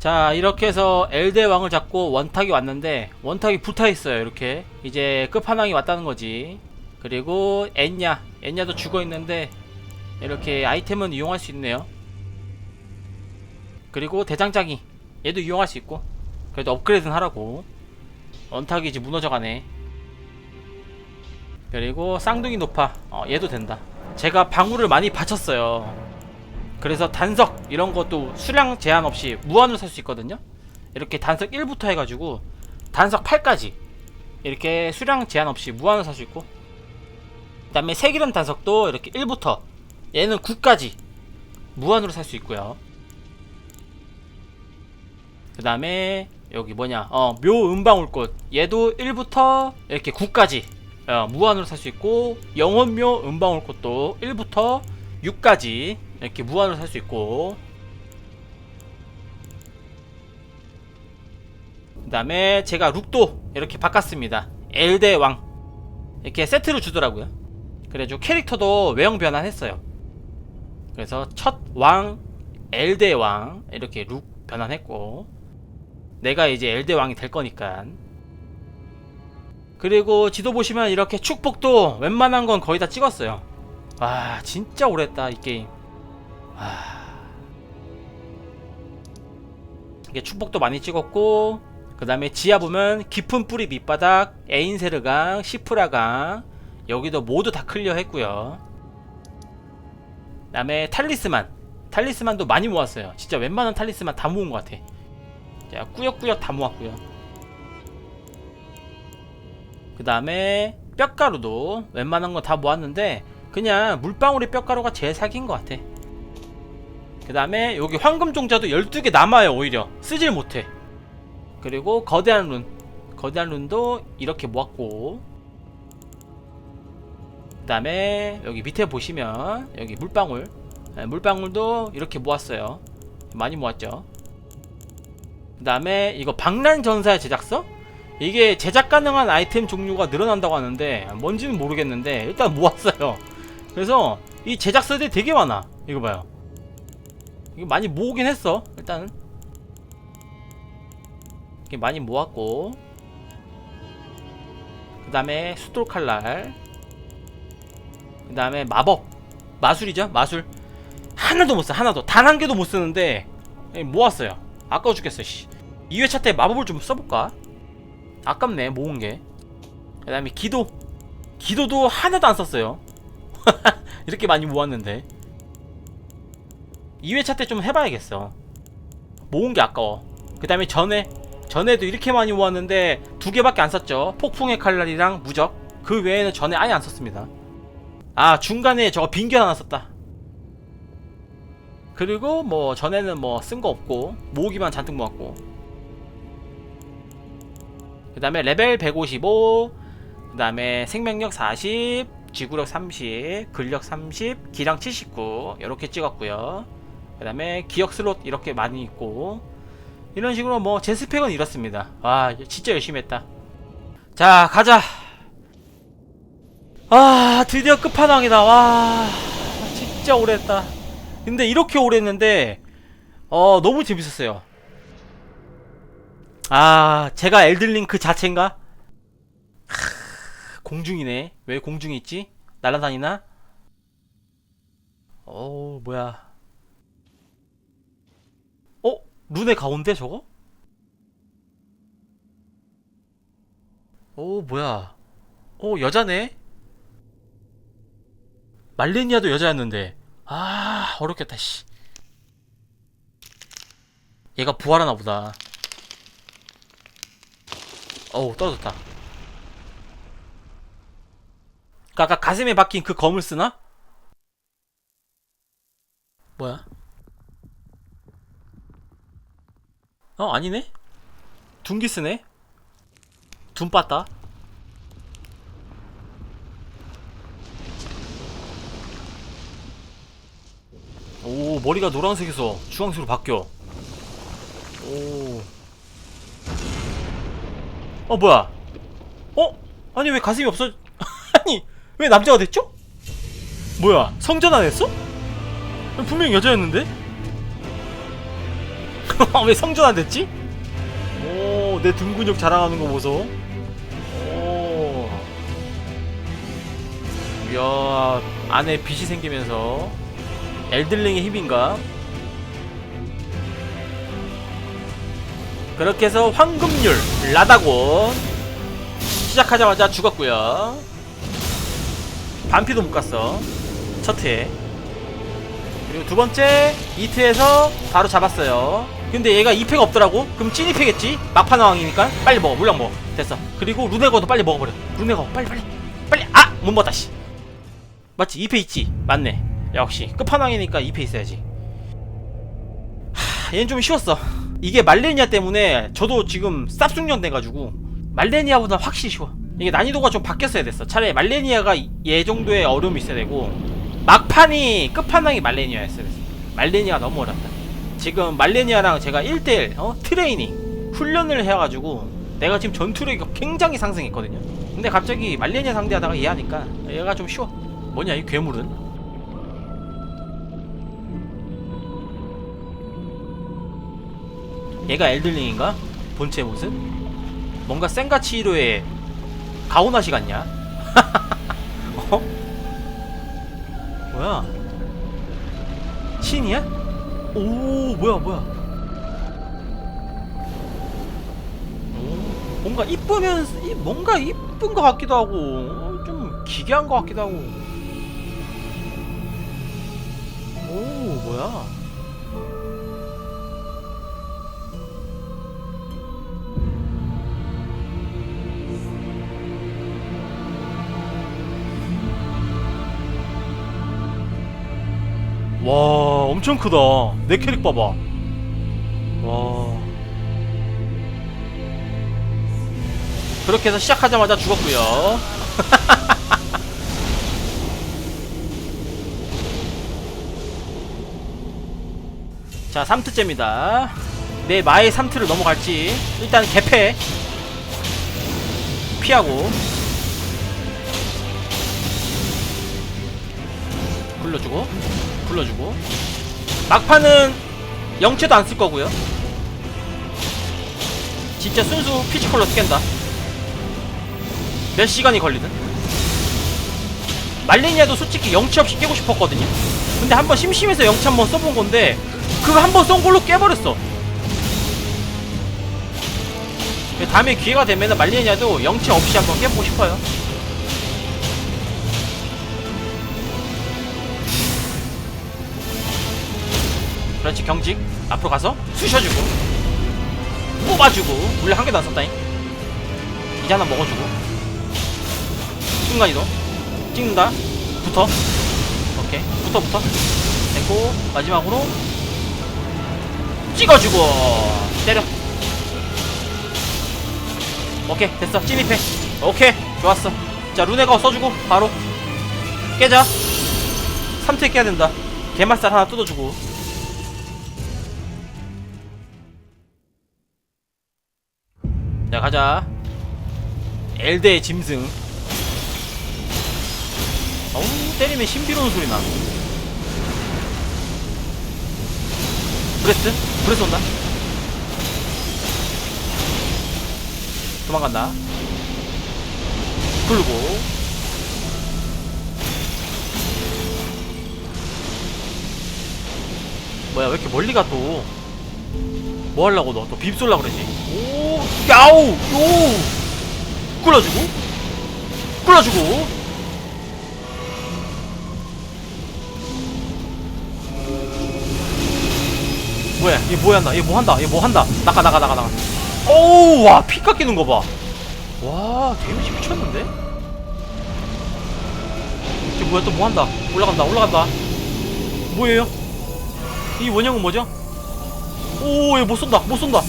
자 이렇게 해서 엘대 왕을 잡고 원탁이 왔는데 원탁이 붙어있어요 이렇게. 이제 끝판왕이 왔다는 거지. 그리고 엔냐 엔냐도 죽어있는데 이렇게 아이템은 이용할 수 있네요. 그리고 대장장이 얘도 이용할 수 있고. 그래도 업그레이드는 하라고. 원탁이 이제 무너져가네. 그리고 쌍둥이 높아 어, 얘도 된다. 제가 방울을 많이 바쳤어요 그래서 단석 이런 것도 수량 제한 없이 무한으로 살 수 있거든요. 이렇게 단석 1부터 해가지고 단석 8까지 이렇게 수량 제한 없이 무한으로 살 수 있고 그 다음에 세기름 단석도 이렇게 1부터 얘는 9까지 무한으로 살 수 있고요. 그 다음에 여기 뭐냐? 어 묘 은방울꽃. 얘도 1부터 이렇게 9까지 어, 무한으로 살 수 있고 영혼묘 은방울꽃도 1부터 6까지 이렇게 무한으로 살 수 있고. 그 다음에 제가 룩도 이렇게 바꿨습니다. 엘대왕. 이렇게 세트로 주더라고요. 그래가지고 캐릭터도 외형 변환했어요. 그래서 첫 왕 엘대왕 이렇게 룩 변환했고 내가 이제 엘대왕이 될 거니까. 그리고 지도 보시면 이렇게 축복도 웬만한 건 거의 다 찍었어요. 와 진짜 오래했다 이 게임 와 이게 축복도 많이 찍었고 그 다음에 지하 보면 깊은 뿌리 밑바닥 에인세르강 시프라강 여기도 모두 다 클리어 했고요. 그 다음에 탈리스만. 탈리스만도 많이 모았어요. 진짜 웬만한 탈리스만 다 모은 것 같아. 자 꾸역꾸역 다 모았고요. 그 다음에 뼈가루도 웬만한 거다 모았는데 그냥 물방울의 뼈가루가 제일 사기인 것 같아 그 다음에 여기 황금 종자도 12개 남아요 오히려. 쓰질 못해. 그리고 거대한 룬. 거대한 룬도 이렇게 모았고. 그 다음에 여기 밑에 보시면 여기 물방울. 네, 물방울도 이렇게 모았어요. 많이 모았죠. 그 다음에 이거 방란전사의 제작서? 이게 제작 가능한 아이템 종류가 늘어난다고 하는데 뭔지는 모르겠는데 일단 모았어요. 그래서 이 제작서들이 되게 많아. 이거 봐요 이거 많이 모으긴 했어 일단은. 이렇게 많이 모았고. 그 다음에 수돌 칼날. 그 다음에 마법. 마술이죠 마술. 하나도 못써 하나도. 단 한 개도 못 쓰는데 예, 모았어요. 아까워 죽겠어 씨. 2회차 때 마법을 좀 써볼까? 아깝네 모은 게그 다음에 기도. 기도도 하나도 안 썼어요. 이렇게 많이 모았는데 2회차 때 좀 해봐야겠어. 모은 게 아까워. 그 다음에 전에 전에도 이렇게 많이 모았는데 두 개밖에 안 썼죠. 폭풍의 칼날이랑 무적. 그 외에는 전에 아예 안 썼습니다. 아 중간에 저거 빈게 하나 썼다. 그리고 뭐 전에는 뭐 쓴 거 없고 모으기만 잔뜩 모았고. 그 다음에 레벨 155 그 다음에 생명력 40 지구력 30 근력 30 기량 79 이렇게 찍었고요 그 다음에 기억 슬롯 이렇게 많이 있고 이런 식으로 뭐 제 스펙은 이렇습니다. 와 진짜 열심히 했다. 자 가자. 아 드디어 끝판왕이다. 와 진짜 오래 했다. 근데 이렇게 오래 했는데 어 너무 재밌었어요. 아 제가 엘들링 그 자체인가? 크, 공중이네. 왜 공중에 있지? 날아다니나? 어 뭐야 어? 룬의 가운데 저거? 오 뭐야 오 여자네 말레니아도 여자였는데 아 어렵겠다 씨 얘가 부활하나 보다 어우 떨어졌다 그 아까 가슴에 박힌 그 검을 쓰나? 뭐야? 어 아니네? 둔기 쓰네? 둔 빠따 오 머리가 노란색에서 주황색으로 바뀌어 오. 어 뭐야? 어? 아니 왜 가슴이 없어? 아니 왜 남자가 됐죠? 뭐야 성전 안 했어? 분명 히 여자였는데? 왜 성전 안 됐지? 오, 내 등 근육 자랑하는 거 보소. 오. 이야, 안에 빛이 생기면서 엘들링의 힘인가? 그렇게 해서 황금률 라다곤 시작하자마자 죽었고요. 반피도 못 갔어. 첫 회. 그리고 두 번째 2트에서 바로 잡았어요. 근데 얘가 2패가 없더라고? 그럼 찐 2패겠지? 막판 상황이니까. 빨리 먹어. 물량 먹어. 됐어. 그리고 루네거도 빨리 먹어버려. 루네거 빨리 빨리. 빨리. 아! 못 먹었다 씨. 맞지? 2패 있지? 맞네. 역시. 끝판왕이니까 2패 있어야지. 하 얘는 좀 쉬웠어. 이게 말레니아 때문에 저도 지금 쌉숙련 돼가지고 말레니아보다 확실히 쉬워. 이게 난이도가 좀 바뀌었어야 됐어. 차라리 말레니아가 얘 정도의 어려움이 있어야 되고 막판이 끝판왕이 말레니아였어요 그래서 말레니아가 너무 어렵다 지금 말레니아랑 제가 1대1 어? 트레이닝 훈련을 해가지고 내가 지금 전투력이 굉장히 상승했거든요 근데 갑자기 말레니아 상대하다가 얘 하니까 얘가 좀 쉬워 뭐냐 이 괴물은 얘가 엘들링인가? 본체 모습? 뭔가 센가치히로의 가오나시 같냐? 어? 뭐야? 신이야? 오 뭐야 뭐야. 오, 뭔가 이쁘면 이- 뭔가 이쁜 것 같기도 하고 어, 좀 기괴한 것 같기도 하고. 오 뭐야 와 엄청 크다. 내 캐릭 봐봐. 와. 그렇게 해서 시작하자마자 죽었고요. 자 3트째입니다. 내 마의 3트를 넘어갈지 일단 개패 피하고. 굴려주고 불러주고. 막판은 영체도 안 쓸 거고요. 진짜 순수 피지컬로 깬다. 몇 시간이 걸리든. 말레니아도 솔직히 영체 없이 깨고 싶었거든요. 근데 한번 심심해서 영체 한번 써본 건데 그거 한번 쏜 걸로 깨버렸어. 다음에 기회가 되면 말레니아도 영체 없이 한번 깨보고 싶어요 그렇지 경직 앞으로 가서 쑤셔주고 뽑아주고 물량 한 개도 안 썼다잉. 이제 하나 먹어주고. 순간이동. 찍는다. 붙어. 오케이. 붙어 붙어. 됐고 마지막으로 찍어주고. 때려. 오케이. 됐어. 찐입해. 오케이. 좋았어. 자 루네가 써주고 바로. 깨자. 3트에 깨야 된다. 게맛살 하나 뜯어주고 자 가자. 엘드의 짐승. 어우 때리면 신비로운 소리 나. 브레스트? 브레스트 온다. 도망간다. 굴고. 뭐야 왜 이렇게 멀리 가또? 뭐 하려고 너? 또 빕 쏠라 그러지 오 야우 요. 끌어주고? 끌어주고? 뭐야 얘 뭐야 얘 뭐한다 얘 뭐한다. 나가 나가 나가 나가. 오우 와피 깎이는 거봐와 데미지 미쳤는데? 이게 뭐야 또 뭐한다. 올라간다 올라간다. 뭐예요? 이 원형은 뭐죠? 오 이거 못 쏜다 못 쏜다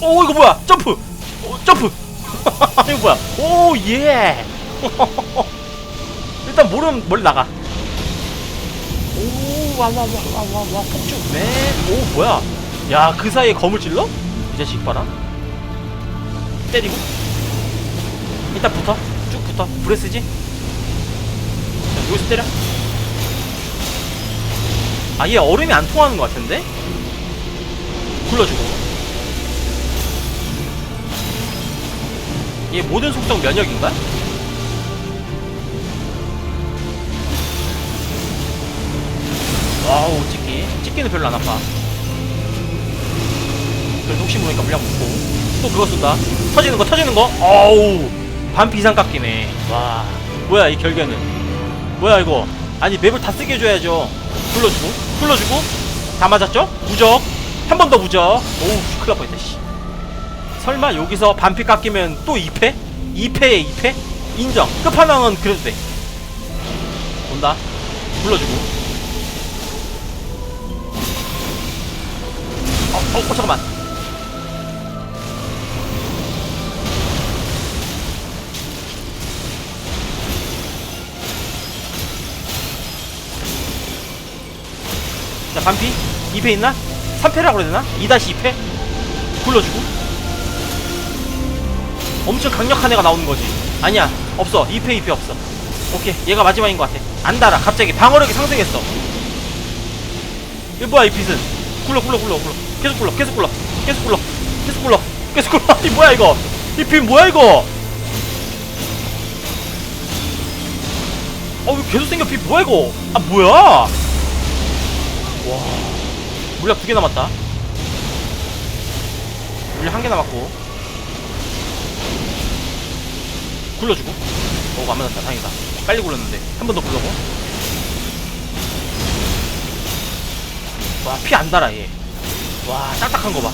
오 이거 뭐야? 점프! 오, 점프! 이거 뭐야? 오예! 일단 모르면 멀리 나가? 오 와 와 와 와 와 와 폭죽 맨오 뭐야? 야 그 사이에 검을 찔러? 이 자식 봐라. 때리고. 일단 붙어. 쭉 붙어. 불에 쓰지? 자, 여기서 때려. 아얘 얼음이 안 통하는 것 같은데? 굴러주고. 얘 모든 속성 면역인가? 와우 찍기 찍기는 별로 안 아파. 그래서 혹시 모르니까 물량 먹고. 또 그거 쏜다. 터지는 거 터지는 거. 어우 반피 이상 깎이네. 와 뭐야 이 결계는? 뭐야 이거? 아니 맵을 다 쓰게 해줘야죠. 불러주고 불러주고. 다 맞았죠? 무적. 한 번 더 무적. 오우 큰일 날 뻔했다 씨. 설마 여기서 반피 깎이면 또 2패? 2패에 2패? 인정 끝판왕은 그래도 돼 온다 불러주고 어, 어, 어 잠깐만 자 반피 2패 있나? 3패라고 그래야 되나? 2-2패? 불러주고 엄청 강력한 애가 나오는 거지. 아니야. 없어. 2패 2패 없어. 오케이. 얘가 마지막인 것 같아. 안 달아 갑자기 방어력이 상승했어. 이거 뭐야 이 핏은? 굴러 굴러 굴러 굴러. 계속 굴러 계속 굴러. 계속 굴러. 계속 굴러. 계속 굴러. 이 뭐야 이거? 이핏 뭐야 이거? 어우 계속 생겨? 핏 뭐야 이거? 아 뭐야? 와. 물약 두 개 남았다. 물약 한 개 남았고. 굴러주고 오 안맞았다 다행이다 빨리 굴렸는데 한 번 더 굴러고 와 피 안 달아 얘와 딱딱한 거봐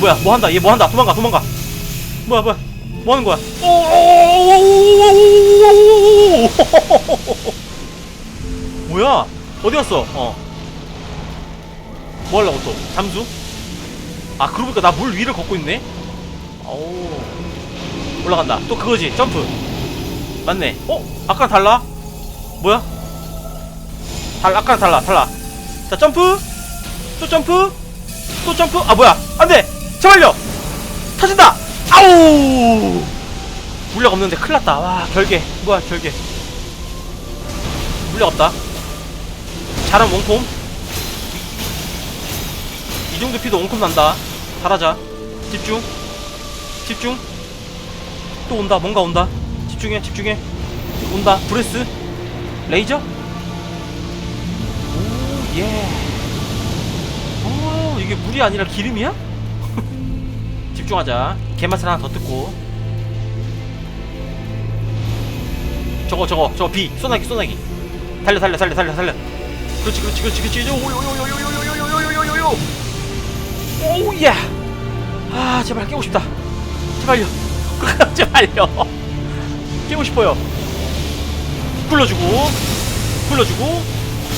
뭐야 뭐한다 얘 뭐한다 도망가 도망가 뭐야 뭐야 뭐하는 거야 뭐야 어디 갔어 어 뭐하려고 또 잠수? 아 그러고 보니까 나 물 위를 걷고 있네? 어우 올라간다. 또 그거지. 점프. 맞네. 어? 아까랑 달라? 뭐야? 달 아까랑 달라. 달라. 자 점프. 또 점프. 또 점프. 아 뭐야? 안돼! 제발요! 터진다! 아우! 물력 없는데 큰일 났다. 와 결계. 뭐야 결계. 물력 없다. 잘한 원콤. 이 정도 피도 원콤 난다. 잘하자. 집중. 집중 또 온다 뭔가 온다 집중해 집중해 온다 브레스 레이저 오예 오 이게 물이 아니라 기름이야? 집중하자 개맛을 하나 더 뜯고 저거 저거 저거 비 쏘나기 쏘나기 달려 달려 달려 달려 달려 그렇지 그렇지 그렇지 그렇지 오요요요요요요요요요요요요 오우야 아 제발 깨고 싶다 제발요 제발요 깨고 싶어요. 굴러주고 굴러주고.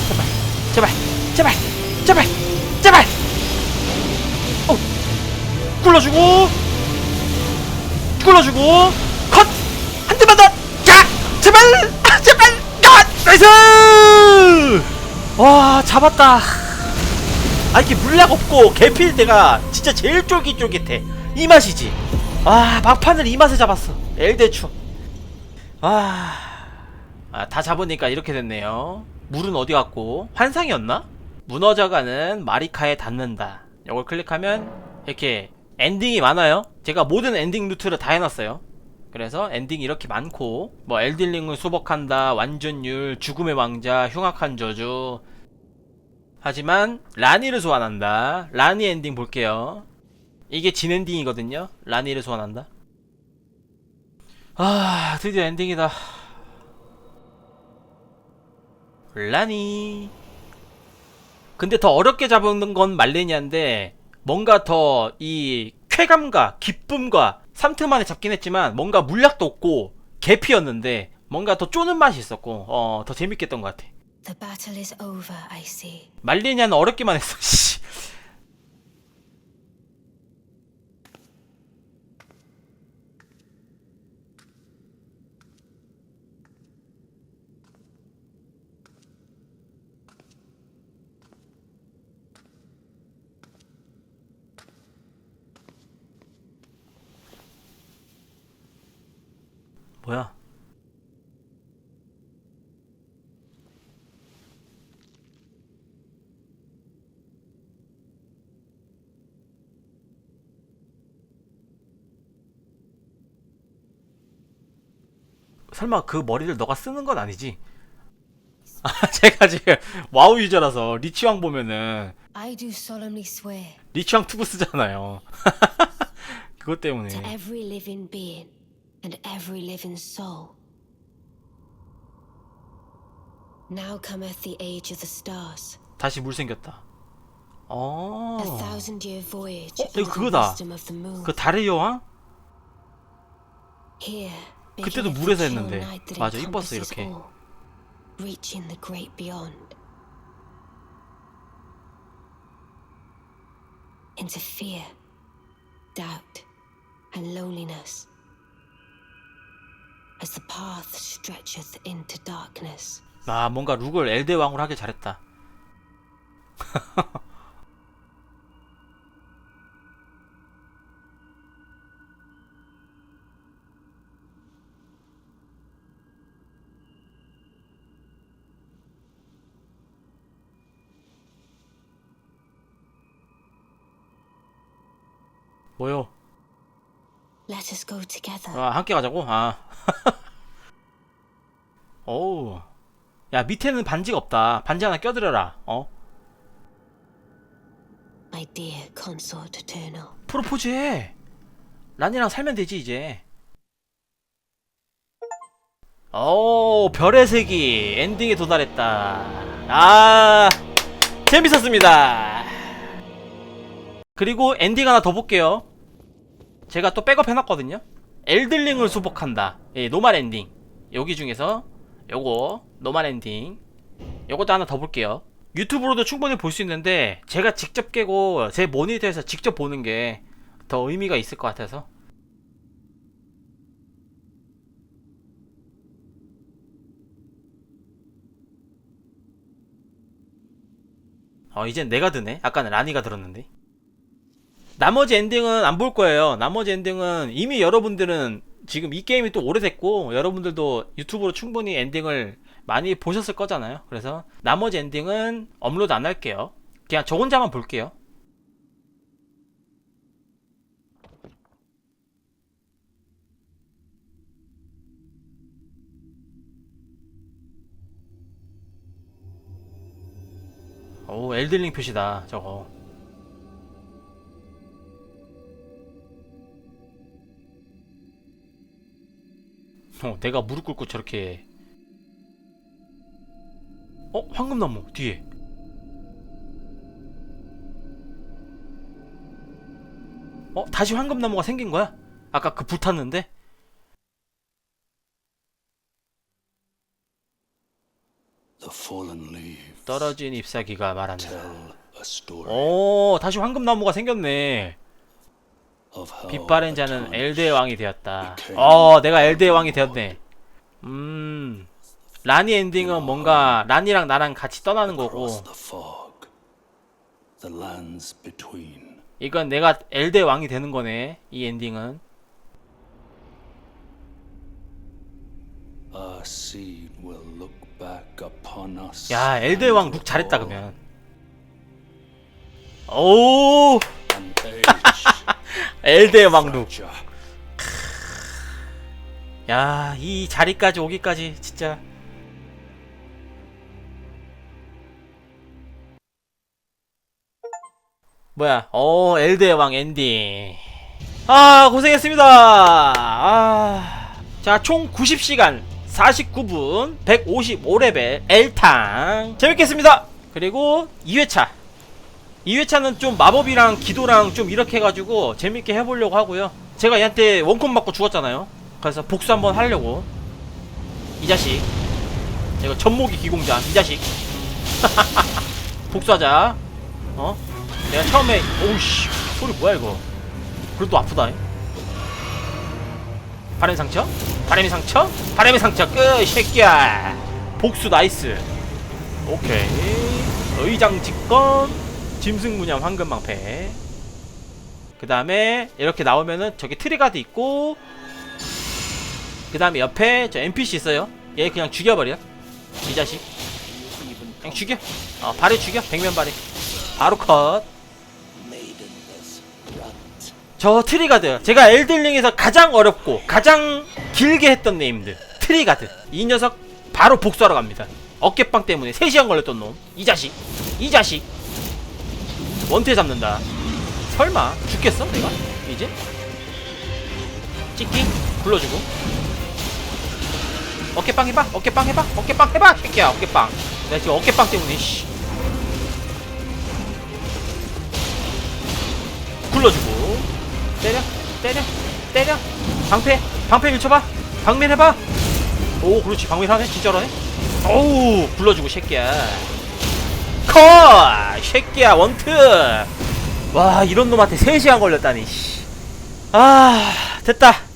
제발 제발 제발 제발 제발. 어. 굴러주고 굴러주고. 컷! 한 대만 더자 제발! 아, 제발! 컷! 나이스! 와 잡았다. 아 이렇게 물약 없고 개필 때가 진짜 제일 쫄깃쫄깃해. 이 맛이지 아 막판을 이 맛에 잡았어 엘대추 아, 아, 다 잡으니까 이렇게 됐네요. 물은 어디 갔고 환상이었나? 무너져가는 마리카에 닿는다. 이걸 클릭하면 이렇게 엔딩이 많아요. 제가 모든 엔딩 루트를 다 해놨어요. 그래서 엔딩이 이렇게 많고 뭐 엘딜링을 수복한다, 완전율, 죽음의 왕자, 흉악한 저주. 하지만 라니를 소환한다. 라니 엔딩 볼게요. 이게 진 엔딩이거든요. 라니를 소환한다. 아 드디어 엔딩이다 라니 근데 더 어렵게 잡은 건 말레니아인데 뭔가 더 이 쾌감과 기쁨과 3트 만에 잡긴 했지만 뭔가 물약도 없고 개피였는데 뭔가 더 쪼는 맛이 있었고 어 더 재밌게 했던 것 같아. 말레니아는 어렵기만 했어 뭐야? 설마 그 머리를 너가 쓰는 건 아니지? 아, 제가 지금 와우 유저라서 리치왕 보면은 I do solemnly swear 리치왕 투구 쓰잖아요. 그것 때문에 to every living being and every living soul. Now cometh the age of the stars, 다시 물 생겼다. 어. a thousand year voyage 어, under 이거 the 그거다. wisdom of the moon. 그 달의 여왕? Here 그때도 beginneth 물에서 the chill 했는데. night that 맞아, 이뻤어, encompasses 이렇게. all, reaching the great beyond. Into fear, doubt, and loneliness. As the path stretcheth into darkness. 아, 뭔가 룩을 엘데 왕으로 하길 잘했다. 뭐요? Let us go together. 아, 함께 가자고? 아. 어우. 야, 밑에는 반지가 없다. 반지 하나 껴드려라. 어? My dear consort eternal. 프로포즈 해. 란이랑 살면 되지, 이제. 오, 별의 세기. 엔딩에 도달했다. 아, 재밌었습니다. 그리고 엔딩 하나 더 볼게요. 제가 또 백업 해놨거든요. 엘들링을 수복한다. 예, 노말 엔딩. 여기 중에서 요거 노말 엔딩. 요것도 하나 더 볼게요. 유튜브로도 충분히 볼 수 있는데 제가 직접 깨고 제 모니터에서 직접 보는 게 더 의미가 있을 것 같아서 어 이젠 내가 드네 아까는 라니가 들었는데 나머지 엔딩은 안 볼 거예요. 나머지 엔딩은 이미 여러분들은 지금 이 게임이 또 오래됐고 여러분들도 유튜브로 충분히 엔딩을 많이 보셨을 거잖아요. 그래서 나머지 엔딩은 업로드 안 할게요. 그냥 저 혼자만 볼게요. 오 엘들링 표시다 저거 어 내가 무릎 꿇고 저렇게. 어 황금나무 뒤에. 어 다시 황금나무가 생긴 거야? 아까 그 불탔는데? 떨어진 잎사귀가 말한다 오 다시 황금나무가 생겼네 빛바랜 자는 엘드의 왕이 되었다. 어, 내가 엘드의 왕이 되었네. 음, 라니 엔딩은 뭔가 라니랑 나랑 같이 떠나는 거고. 이건 내가 엘드의 왕이 되는 거네. 이 엔딩은. 야, 엘드의 왕 룩 잘했다 그러면. 오, 엘드의 왕 룩. fracture. 야, 이 자리까지 오기까지 진짜. 뭐야? 어, 엘드의 왕 엔딩. 아, 고생했습니다. 아. 자, 총 90시간, 49분, 155레벨, 엘탕. 재밌겠습니다. 그리고 2회차. 2회차는 좀 마법이랑 기도랑 좀 이렇게 해가지고 재밌게 해보려고 하고요. 제가 얘한테 원콤 맞고 죽었잖아요. 그래서 복수 한번 하려고. 이 자식. 이거 전목이 기공자. 이 자식. 복수하자. 어? 내가 처음에 오우씨 소리 뭐야 이거? 그래도 아프다. 바람의 상처? 바람의 상처? 바람의 상처 끝! 이 새끼야! 복수 나이스. 오케이. 의장 직권, 짐승문양 황금방패. 그 다음에 이렇게 나오면은 저기 트리가드 있고, 그 다음에 옆에 저 NPC 있어요. 얘 그냥 죽여버려. 이 자식. 그냥 죽여. 어, 발에 죽여. 백면 발에. 바로 컷. 저 트리가드. 제가 엘들링에서 가장 어렵고 가장 길게 했던 네임드. 트리가드 이 녀석 바로 복수하러 갑니다 어깨빵 때문에 3시간 걸렸던 놈 이 자식 이 자식 원태 잡는다. 설마 죽겠어 내가? 이제? 찍기 불러주고. 어깨빵 해봐 어깨빵 해봐 어깨빵 해봐! 새끼야 어깨빵. 내가 지금 어깨빵 때문에 씨. 굴러주고. 때려 때려 때려. 방패 방패 밀쳐봐. 방밀 해봐. 오 그렇지. 방밀 하네? 진짜로 하네? 오우 굴러주고 새끼야 컷! 새끼야 원트! 와 이런 놈한테 3시간 걸렸다니 씨. 아 됐다